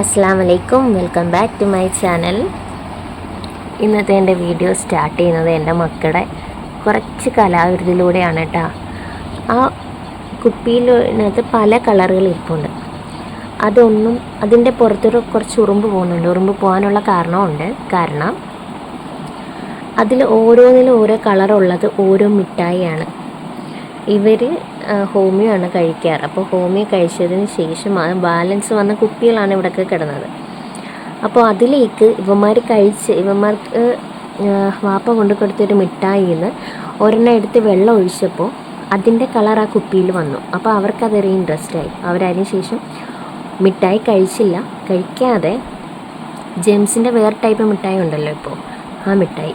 അസ്സാം വലൈക്കും welcome back to my channel. ഇന്നത്തെ എന്റെ വീഡിയോ സ്റ്റാർട്ട് ചെയ്യുന്നത് എന്റെ മക്കളുടെ കുറച്ച് കലാകൃതിയിലൂടെയാണ് കേട്ടോ ആ കുപ്പിയിലിനകത്ത് പല കളറുകൾ ഇരിപ്പുണ്ട്. അതൊന്നും അതിന്റെ പുറത്തൊരു കുറച്ച് ഉറുമ്പ് പോകുന്നുണ്ട്. ഉറുമ്പ് പോകാനുള്ള കാരണമുണ്ട് കാരണം അതിൽ ഓരോന്നിലും ഓരോ കളറുള്ളത് ഓരോ മിഠായിയാണ്. ഇവർ ഹോമിയോ ആണ് കഴിക്കാറ്. അപ്പോൾ ഹോമിയോ കഴിച്ചതിന് ശേഷം ബാലൻസ് വന്ന കുപ്പികളാണ് ഇവിടെയൊക്കെ കിടന്നത്. അപ്പോൾ അതിലേക്ക് ഇവന്മാർ കഴിച്ച് ഇവന്മാർക്ക് വാപ്പ കൊണ്ടു കൊടുത്തൊരു മിഠായിയിൽ നിന്ന് ഒരെണ്ണം എടുത്ത് വെള്ളം ഒഴിച്ചപ്പോൾ അതിന്റെ കളർ ആ കുപ്പിയിൽ വന്നു. അപ്പോൾ അവർക്കതൊരു ഇൻട്രസ്റ്റായി അവരതിന് ശേഷം മിഠായി കഴിച്ചില്ല. കഴിക്കാതെ ജെംസിന്റെ വേറെ ടൈപ്പ് മിഠായി ഉണ്ടല്ലോ ഇപ്പോൾ ആ മിഠായി.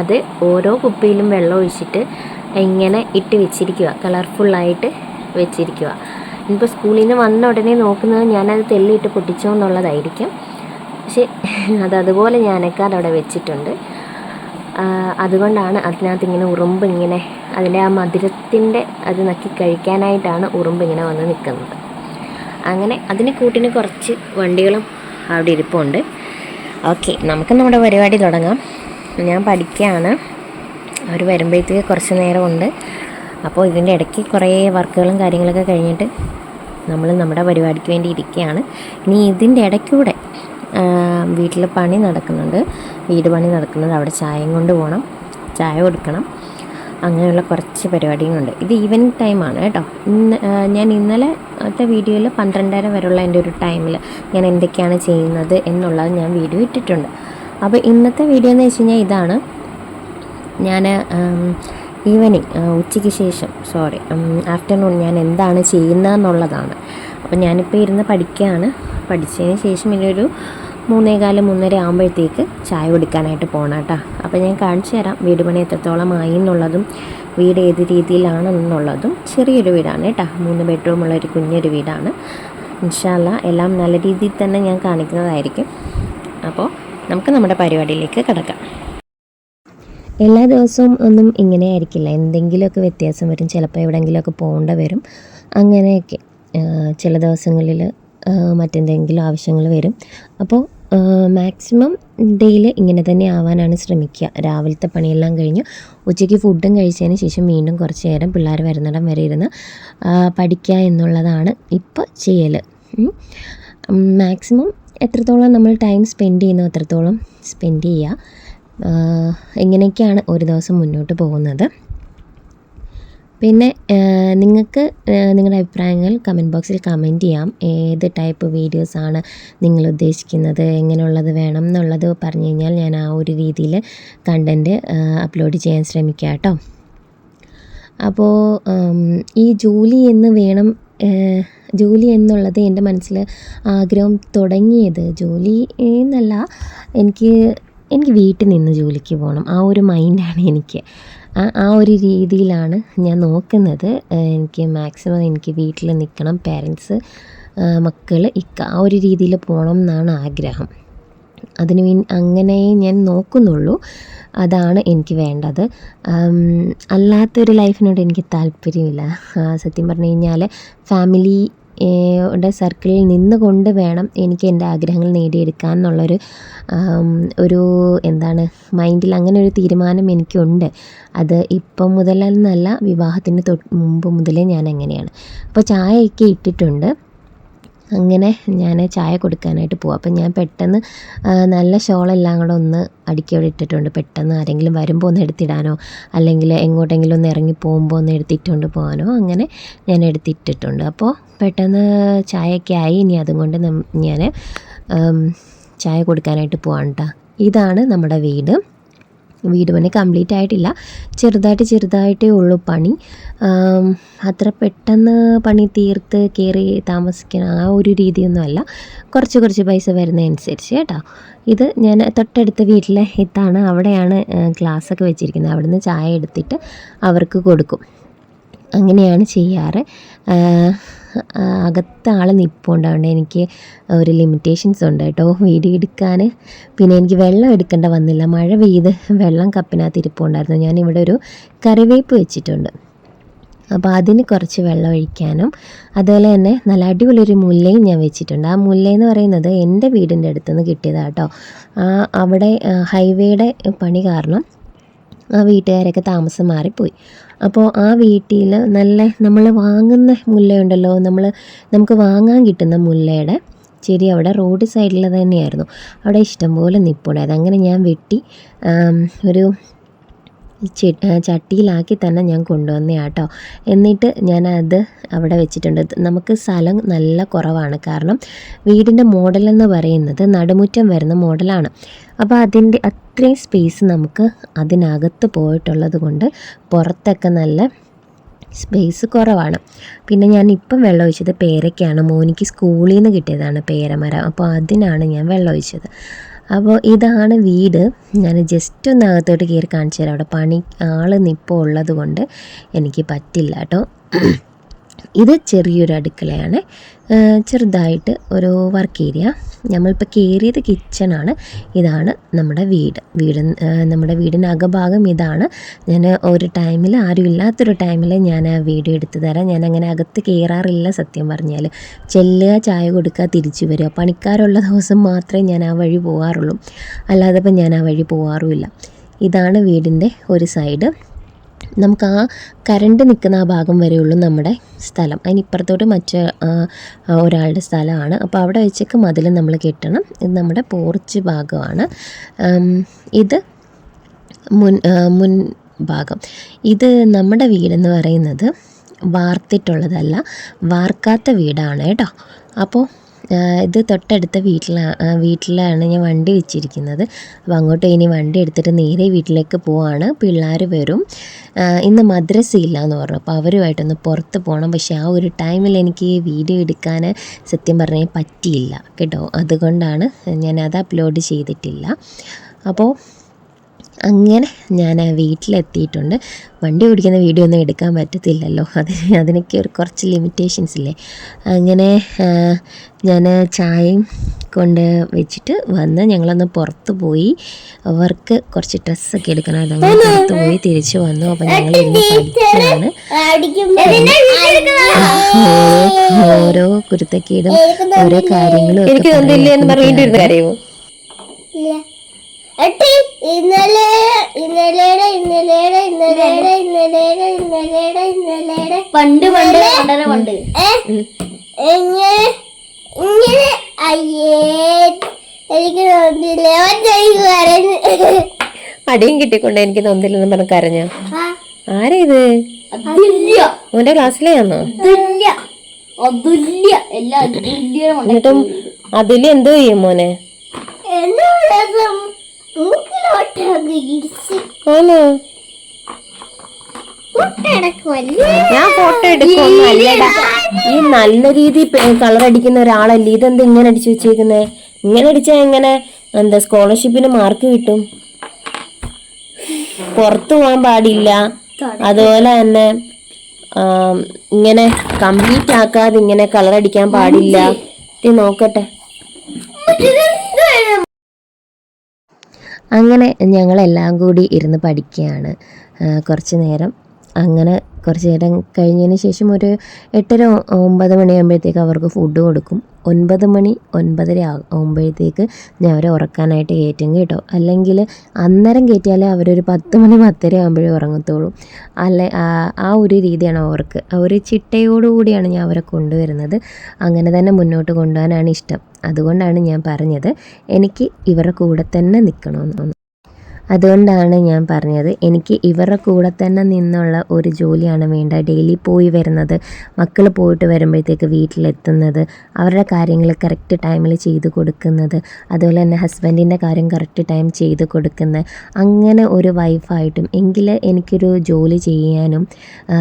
അത് ഓരോ കുപ്പിയിലും വെള്ളം ഒഴിച്ചിട്ട് ഇങ്ങനെ ഇട്ട് വെച്ചിരിക്കുക കളർഫുള്ളായിട്ട് വെച്ചിരിക്കുക ഇനിയിപ്പോൾ സ്കൂളിൽ നിന്ന് വന്ന ഉടനെ നോക്കുന്നത് ഞാനത് തെല്ലിയിട്ട് പൊട്ടിച്ചോ എന്നുള്ളതായിരിക്കും. പക്ഷേ അത് അതുപോലെ ഞാനൊക്കെ അതവിടെ വെച്ചിട്ടുണ്ട്. അതുകൊണ്ടാണ് അതിനകത്ത് ഇങ്ങനെ ഉറുമ്പ് ഇങ്ങനെ അതിന്റെ ആ മധുരത്തിന്റെ അത് നക്കി കഴിക്കാനായിട്ടാണ് ഉറുമ്പ് ഇങ്ങനെ വന്ന് നിൽക്കുന്നത്. അങ്ങനെ അതിന് കൂട്ടിന് കുറച്ച് വണ്ടികളും അവിടെ ഇരിപ്പുണ്ട്. ഓക്കെ നമുക്ക് നമ്മുടെ പരിപാടി തുടങ്ങാം. ഞാൻ പഠിക്കുകയാണ്. അവർ വരുമ്പോഴത്തേക്ക് കുറച്ച് നേരമുണ്ട്. അപ്പോൾ ഇതിന്റെ ഇടയ്ക്ക് കുറേ വർക്കുകളും കാര്യങ്ങളൊക്കെ കഴിഞ്ഞിട്ട് നമ്മൾ നമ്മുടെ പരിപാടിക്ക് വേണ്ടി ഇരിക്കുകയാണ്. ഇനി ഇതിന്റെ ഇടയ്ക്കൂടെ വീട്ടിൽ പണി നടക്കുന്നുണ്ട്. വീട് പണി നടക്കുന്നുണ്ട് അവിടെ ചായയും കൊണ്ട് പോകണം. ചായ കൊടുക്കണം. അങ്ങനെയുള്ള കുറച്ച് പരിപാടികളുണ്ട്. ഇത് ഈവനിങ് ടൈമാണ് കേട്ടോ. ഇന്ന് ഞാൻ ഇന്നലത്തെ വീഡിയോയിൽ പന്ത്രണ്ടര വരെയുള്ള എന്റെ ഒരു ടൈമിൽ ഞാൻ എന്തൊക്കെയാണ് ചെയ്യുന്നത് എന്നുള്ളത് ഞാൻ വീഡിയോ ഇട്ടിട്ടുണ്ട്. അപ്പോൾ ഇന്നത്തെ വീഡിയോ എന്ന് വെച്ച് കഴിഞ്ഞാൽ ഇതാണ്. ഞാൻ ഈവനിങ് ഉച്ചയ്ക്ക് ശേഷം സോറി ആഫ്റ്റർനൂൺ ഞാൻ എന്താണ് ചെയ്യുന്നതെന്നുള്ളതാണ്. അപ്പോൾ ഞാനിപ്പോൾ ഇരുന്ന് പഠിക്കുകയാണ്. പഠിച്ചതിന് ശേഷം ഇനി ഒരു മൂന്നേകാൽ മൂന്നര ആകുമ്പോഴത്തേക്ക് ചായ കുടിക്കാനായിട്ട് പോകണം കേട്ടോ. അപ്പോൾ ഞാൻ കാണിച്ചു തരാം വീട് പണി എത്രത്തോളം ആയി എന്നുള്ളതും വീട് ഏത് രീതിയിലാണെന്നുള്ളതും ചെറിയൊരു വീടാണ് കേട്ടോ. മൂന്ന് ബെഡ്റൂമുള്ള ഒരു കുഞ്ഞൊരു വീടാണ്. ഇൻഷാല്ല എല്ലാം നല്ല രീതിയിൽ തന്നെ ഞാൻ കാണിക്കുന്നതായിരിക്കും. അപ്പോൾ നമുക്ക് നമ്മുടെ പരിപാടിയിലേക്ക് കിടക്കാം. എല്ലാ ദിവസവും ഒന്നും ഇങ്ങനെ ആയിരിക്കില്ല. എന്തെങ്കിലുമൊക്കെ വ്യത്യാസം വരും. ചിലപ്പോൾ എവിടെയെങ്കിലുമൊക്കെ പോകേണ്ട വരും. അങ്ങനെയൊക്കെ ചില ദിവസങ്ങളിൽ മറ്റെന്തെങ്കിലും ആവശ്യങ്ങൾ വരും. അപ്പോൾ മാക്സിമം ഡെയിലി ഇങ്ങനെ തന്നെ ആവാനാണ് ശ്രമിക്കുക. രാവിലത്തെ പണിയെല്ലാം കഴിഞ്ഞ് ഉച്ചയ്ക്ക് ഫുഡും കഴിച്ചതിന് ശേഷം വീണ്ടും കുറച്ച് നേരം പിള്ളേർ വരുന്നിടം വരെ ഇരുന്ന് പഠിക്കുക എന്നുള്ളതാണ് ഇപ്പോൾ ചെയ്യൽ മാക്സിമം എത്രത്തോളം നമ്മൾ ടൈം സ്പെൻഡ് ചെയ്യുന്നോ അത്രത്തോളം സ്പെൻഡ് ചെയ്യുക. ഇങ്ങനെയൊക്കെയാണ് ഒരു ദിവസം മുന്നോട്ട് പോകുന്നത്. പിന്നെ നിങ്ങൾക്ക് നിങ്ങളുടെ അഭിപ്രായങ്ങൾ കമന്റ് ബോക്സിൽ കമന്റ് ചെയ്യാം. ഏത് ടൈപ്പ് വീഡിയോസാണ് നിങ്ങൾ ഉദ്ദേശിക്കുന്നത്? എങ്ങനെയുള്ളത് വേണം എന്നുള്ളത് പറഞ്ഞു കഴിഞ്ഞാൽ ഞാൻ ആ ഒരു രീതിയിൽ കണ്ടന്റ് അപ്ലോഡ് ചെയ്യാൻ ശ്രമിക്കാം കേട്ടോ. അപ്പോൾ ഈ ജോലി എന്ന് വേണം ജോലി എന്നുള്ളത് എന്റെ മനസ്സിൽ ആഗ്രഹം തുടങ്ങിയത്. ജോലി എന്നല്ല എനിക്ക് എനിക്ക് വീട്ടിൽ നിന്ന് ജോലിക്ക് പോകണം. ആ ഒരു മൈൻഡാണ് എനിക്ക്. ആ ഒരു രീതിയിലാണ് ഞാൻ നോക്കുന്നത്. എനിക്ക് മാക്സിമം എനിക്ക് വീട്ടിൽ നിൽക്കണം. പേരൻസ് മക്കൾ ഇക്ക ആ ഒരു രീതിയിൽ പോകണം എന്നാണ് ആഗ്രഹം. അതിന് വേണ്ടി അങ്ങനെ ഞാൻ നോക്കുന്നുള്ളൂ. അതാണ് എനിക്ക് വേണ്ടത്. അല്ലാത്തൊരു ലൈഫിനോട് എനിക്ക് താല്പര്യമില്ല. സത്യം പറഞ്ഞു കഴിഞ്ഞാൽ ഫാമിലി യുടെ സർക്കിളിൽ നിന്നുകൊണ്ട് വേണം എനിക്ക് എന്റെ ആഗ്രഹങ്ങൾ നേടിയെടുക്കാൻ എന്നുള്ളൊരു ഒരു എന്താണ് മൈൻഡിൽ അങ്ങനെ ഒരു തീരുമാനം എനിക്കുണ്ട്. അത് ഇപ്പം മുതലെന്നല്ല വിവാഹത്തിന് തൊട്ട് മുമ്പ് മുതലേ ഞാൻ അങ്ങനെയാണ്. അപ്പോൾ ചായയൊക്കെ ഇട്ടിട്ടുണ്ട്. അങ്ങനെ ഞാൻ ചായ കൊടുക്കാനായിട്ട് പോവാം. അപ്പം ഞാൻ പെട്ടെന്ന് നല്ല ഷോളെല്ലാം കൂടെ ഒന്ന് അടുക്കി അവിടെ ഇട്ടിട്ടുണ്ട്. പെട്ടെന്ന് ആരെങ്കിലും വരുമ്പോൾ ഒന്ന് എടുത്തിടാനോ അല്ലെങ്കിൽ എങ്ങോട്ടെങ്കിലും ഒന്ന് ഇറങ്ങി പോകുമ്പോൾ ഒന്ന് എടുത്തിട്ടുകൊണ്ട് പോകാനോ അങ്ങനെ ഞാൻ എടുത്തിട്ടിട്ടുണ്ട്. അപ്പോൾ പെട്ടെന്ന് ചായയൊക്കെ ആയി. ഇനി അതും കൊണ്ട് ഞാൻ ചായ കൊടുക്കാനായിട്ട് പോവാണ് കേട്ടോ ഇതാണ് നമ്മുടെ വീട്. വീട് പണി കംപ്ലീറ്റ് ആയിട്ടില്ല. ചെറുതായിട്ട് ചെറുതായിട്ടേ ഉള്ളൂ പണി. അത്ര പെട്ടെന്ന് പണി തീർത്ത് കയറി താമസിക്കുന്ന ആ ഒരു രീതിയൊന്നുമല്ല കുറച്ച് കുറച്ച് പൈസ വരുന്നതനുസരിച്ച് കേട്ടോ. ഇത് ഞാൻ തൊട്ടടുത്ത വീട്ടിലെ ഇത്താണ്. അവിടെയാണ് ഗ്ലാസ്സൊക്കെ വെച്ചിരിക്കുന്നത്. അവിടുന്ന് ചായ എടുത്തിട്ട് അവർക്ക് കൊടുക്കും. അങ്ങനെയാണ് ചെയ്യാറ്. അകത്ത് ആൾ നിൽപ്പുണ്ട് അതുകൊണ്ട് എനിക്ക് ഒരു ലിമിറ്റേഷൻസ് ഉണ്ട് കേട്ടോ. വീഡിയോ എടുക്കാൻ പിന്നെ എനിക്ക് വെള്ളം എടുക്കേണ്ട വന്നില്ല. മഴ പെയ്ത് വെള്ളം കപ്പിനകത്ത് ഇരിപ്പുണ്ടായിരുന്നു. ഞാനിവിടെ ഒരു കറിവേപ്പ് വെച്ചിട്ടുണ്ട്. അപ്പോൾ അതിന് കുറച്ച് വെള്ളം ഒഴിക്കാനും അതുപോലെ തന്നെ നല്ല അടിപൊളി ഒരു മുല്ലയും ഞാൻ വെച്ചിട്ടുണ്ട്. ആ മുല്ല എന്ന് പറയുന്നത് എന്റെ വീടിന്റെ അടുത്തുനിന്ന് ആ അവിടെ ഹൈവേയുടെ പണി കാരണം ആ വീട്ടുകാരൊക്കെ താമസം മാറിപ്പോയി. അപ്പോൾ ആ വീട്ടിൽ നല്ല നമ്മൾ വാങ്ങുന്ന മുല്ലയുണ്ടല്ലോ നമ്മൾ നമുക്ക് വാങ്ങാൻ കിട്ടുന്ന മുല്ലയുടെ ചെടി അവിടെ റോഡ് സൈഡിൽ തന്നെയായിരുന്നു. അവിടെ ഇഷ്ടംപോലെ നിപ്പുണ്ടായത് അങ്ങനെ ഞാൻ വെട്ടി ഒരു ചട്ടിയിലാക്കി തന്നെ ഞാൻ കൊണ്ടുവന്നയാട്ടോ എന്നിട്ട് ഞാൻ അത് അവിടെ വെച്ചിട്ടുണ്ട്. നമുക്ക് സ്ഥലം നല്ല കുറവാണ്. കാരണം വീടിന്റെ മോഡലെന്ന് പറയുന്നത് നടുമുറ്റം വരുന്ന മോഡലാണ്. അപ്പോൾ അതിന്റെ അത്രയും സ്പേസ് നമുക്ക് അതിനകത്ത് പോയിട്ടുള്ളത് കൊണ്ട് പുറത്തൊക്കെ നല്ല സ്പേസ് കുറവാണ്. പിന്നെ ഞാൻ ഇപ്പം വെള്ളം ഒഴിച്ചത് പേരയ്ക്കാണ്. മോനിക്ക് സ്കൂളിൽ നിന്ന് കിട്ടിയതാണ് പേരമരം. അപ്പോൾ അതിനാണ് ഞാൻ വെള്ളം ഒഴിച്ചത് അപ്പോൾ ഇതാണ് വീട്. ഞാൻ ജസ്റ്റ് ഒന്ന് അകത്തോട്ട് കയറി കാണിച്ചു തരാം. അവിടെ പണി ആൾ നിപ്പോൾ ഉള്ളത് കൊണ്ട് എനിക്ക് പറ്റില്ല കേട്ടോ ഇത് ചെറിയൊരു അടുക്കളയാണ്. ചെറുതായിട്ട് ഒരു വർക്ക് ഏരിയ നമ്മളിപ്പോൾ കയറിയത് കിച്ചണാണ് ഇതാണ് നമ്മുടെ വീട്. വീട് നമ്മുടെ വീടിന്റെ അകഭാഗം ഇതാണ്. ഞാൻ ഒരു ടൈമിൽ ആരും ഇല്ലാത്തൊരു ടൈമിൽ ഞാൻ ആ വീഡിയോ എടുത്തു തരാം. ഞാൻ അങ്ങനെ അകത്ത് കയറാറില്ല സത്യം പറഞ്ഞാൽ ചെല്ലുക ചായ കൊടുക്കുക തിരിച്ചു വരിക. പണിക്കാരുള്ള ദിവസം മാത്രമേ ഞാൻ ആ വഴി പോകാറുള്ളൂ അല്ലാതെ ഇപ്പം ഞാൻ ആ വഴി പോകാറുമില്ല ഇതാണ് വീടിന്റെ ഒരു സൈഡ് നമുക്ക് ആ കരണ്ട് നിൽക്കുന്ന ആ ഭാഗം വരെയുള്ളൂ നമ്മുടെ സ്ഥലം. അതിനിപ്പുറത്തോട്ട് മറ്റ് ഒരാളുടെ സ്ഥലമാണ്. അപ്പോൾ അവിടെ വെച്ചേക്ക് മതിൽ നമ്മൾ കെട്ടണം. ഇത് നമ്മുടെ പോർച്ച് ഭാഗമാണ്. ഇത് മുൻ മുൻ ഭാഗം. ഇത് നമ്മുടെ വീടെന്ന് പറയുന്നത് വാർത്തിട്ടുള്ളതല്ല വാർക്കാത്ത വീടാണ് കേട്ടോ. അപ്പോൾ ഇത് തൊട്ടടുത്ത വീട്ടിലാണ് വീട്ടിലാണ് ഞാൻ വണ്ടി വെച്ചിരിക്കുന്നത്. അപ്പോൾ അങ്ങോട്ട് ഇനി വണ്ടി എടുത്തിട്ട് നേരെ വീട്ടിലേക്ക് പോവാണ്. പിള്ളേർ വരും. ഇന്ന് മദ്രസയില്ല എന്ന് പറഞ്ഞു. അപ്പോൾ അവരുമായിട്ടൊന്ന് പുറത്ത് പോകണം പക്ഷേ ആ ഒരു ടൈമിൽ എനിക്ക് വീഡിയോ എടുക്കാൻ സത്യം പറഞ്ഞാൽ പറ്റിയില്ല. കേട്ടോ. അതുകൊണ്ടാണ് ഞാൻ അത് അപ്ലോഡ് ചെയ്തിട്ടില്ല. അപ്പോൾ അങ്ങനെ ഞാൻ ആ വീട്ടിലെത്തിയിട്ടുണ്ട്. വണ്ടി ഓടിക്കുന്ന വീഡിയോ ഒന്നും എടുക്കാൻ പറ്റത്തില്ലല്ലോ. അതിന് അതിനൊക്കെ ഒരു കുറച്ച് ലിമിറ്റേഷൻസ് ഇല്ലേ? അങ്ങനെ ഞാൻ ചായയും കൊണ്ട് വെച്ചിട്ട് വന്ന് ഞങ്ങളൊന്ന് പുറത്ത് പോയി. അവർക്ക് കുറച്ച് ഡ്രസ്സൊക്കെ എടുക്കണമായിരുന്നു അങ്ങനെ പുറത്ത് പോയി തിരിച്ചു വന്നു. അപ്പം ഞങ്ങൾ ഇന്ന് പഠിക്കുകയാണ് ഓരോ ഓരോ കുരുത്തക്കേടും ഓരോ കാര്യങ്ങളും ഒക്കെ ഇന്നലെ ഇന്നലെയുടെ ഇന്നലെയുടെ ഇന്നലെയുടെ ഇന്നലെയുടെ ഇന്നലെയുടെ ഇന്നലെയുടെ പണ്ട് പണ്ട് വളരെ പണ്ട്. എങ്ങനെ ഇങ്ങനെ. അയ്യേ എനിക്ക് തോന്നില്ല. അടിയും കിട്ടിക്കൊണ്ട് എനിക്ക് തോന്നില്ലെന്ന് പറഞ്ഞ് കരഞ്ഞ. ആരാ ഇത് മോന്റെ ക്ലാസ്സിലെയാന്നോ എന്നിട്ടും അതിൽ എന്തോ ചെയ്യും മോനെ? എന്താ ആണോ? ഞാൻ ഫോട്ടോ എടുക്കൊന്നും ഈ നല്ല രീതിയിൽ കളർ അടിക്കുന്ന ഒരാളല്ലേ? ഇതെന്താ ഇങ്ങനെ അടിച്ചു വെച്ചേക്കുന്നേ? ഇങ്ങനെ അടിച്ചാ എങ്ങനെ? എന്താ സ്കോളർഷിപ്പിന് മാർക്ക് കിട്ടും? പുറത്തു പോകാൻ പാടില്ല. അതുപോലെ തന്നെ ഇങ്ങനെ കംപ്ലീറ്റ് ആക്കാതെ ഇങ്ങനെ കളർ അടിക്കാൻ പാടില്ല നോക്കട്ടെ. അങ്ങനെ ഞങ്ങളെല്ലാം കൂടി ഇരുന്ന് പഠിക്കുകയാണ്. കുറച്ച് നേരം അങ്ങനെ കുറച്ച് നേരം കഴിഞ്ഞതിന് ശേഷം ഒരു എട്ടര ഒമ്പത് മണിയാകുമ്പോഴത്തേക്ക് അവർക്ക് ഫുഡ് കൊടുക്കും. ഒൻപത് മണി ഒൻപതര ആകും- ആകുമ്പോഴത്തേക്ക് ഞാൻ അവരെ ഉറക്കാനായിട്ട് കയറ്റും കേട്ടോ. അല്ലെങ്കിൽ അന്നേരം കയറ്റിയാലേ അവരൊരു പത്ത് മണി പത്തര ആകുമ്പോഴേ ഉറങ്ങത്തുള്ളൂ. അല്ലെ ആ- ഒരു രീതിയാണ് അവർക്ക്. ഒരു ചിട്ടയോടുകൂടിയാണ് ഞാൻ അവരെ കൊണ്ടുവരുന്നത്. അങ്ങനെ തന്നെ മുന്നോട്ട് കൊണ്ടുപോകാനാണ് ഇഷ്ടം. അതുകൊണ്ടാണ് ഞാൻ പറഞ്ഞത് എനിക്ക് ഇവരുടെ കൂടെ തന്നെ നിൽക്കണമെന്ന്. അതുകൊണ്ടാണ് ഞാൻ പറഞ്ഞത്. എനിക്ക് ഇവരുടെ കൂടെ തന്നെ നിന്നുള്ള ഒരു ജോലിയാണ് വേണ്ട ഡെയിലി പോയി വരുന്നത് മക്കൾ പോയിട്ട് വരുമ്പോഴത്തേക്ക് വീട്ടിലെത്തുന്നത് അവരുടെ കാര്യങ്ങൾ കറക്റ്റ് ടൈമിൽ ചെയ്ത് കൊടുക്കുന്നത് അതുപോലെ തന്നെ ഹസ്ബൻഡിന്റെ കാര്യം കറക്റ്റ് ടൈം ചെയ്ത് കൊടുക്കുന്നത്. അങ്ങനെ ഒരു വൈഫായിട്ടും എങ്കിൽ എനിക്കൊരു ജോലി ചെയ്യാനും ആ,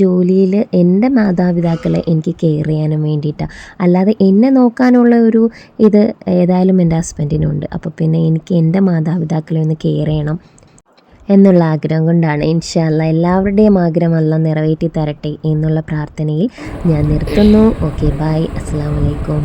ജോലിയിൽ എന്റെ മാതാപിതാക്കളെ എനിക്ക് കെയർ ചെയ്യാനും വേണ്ടിയിട്ടാണ് അല്ലാതെ എന്നെ നോക്കാനുള്ള ഒരു ഇത് ഏതായാലും എന്റെ ഹസ്ബൻഡിനുണ്ട് അപ്പോൾ പിന്നെ എനിക്ക് എന്റെ മാതാപിതാക്കളെ ഒന്ന് കെയർ ചെയ്യണം എന്നുള്ള ആഗ്രഹം കൊണ്ടാണ്. ഇൻഷാല്ല എല്ലാവരുടെയും ആഗ്രഹം നിറവേറ്റി തരട്ടെ എന്നുള്ള പ്രാർത്ഥനയിൽ ഞാൻ നിർത്തുന്നു. ഓക്കെ ബായ് അസ്സാം വലൈക്കും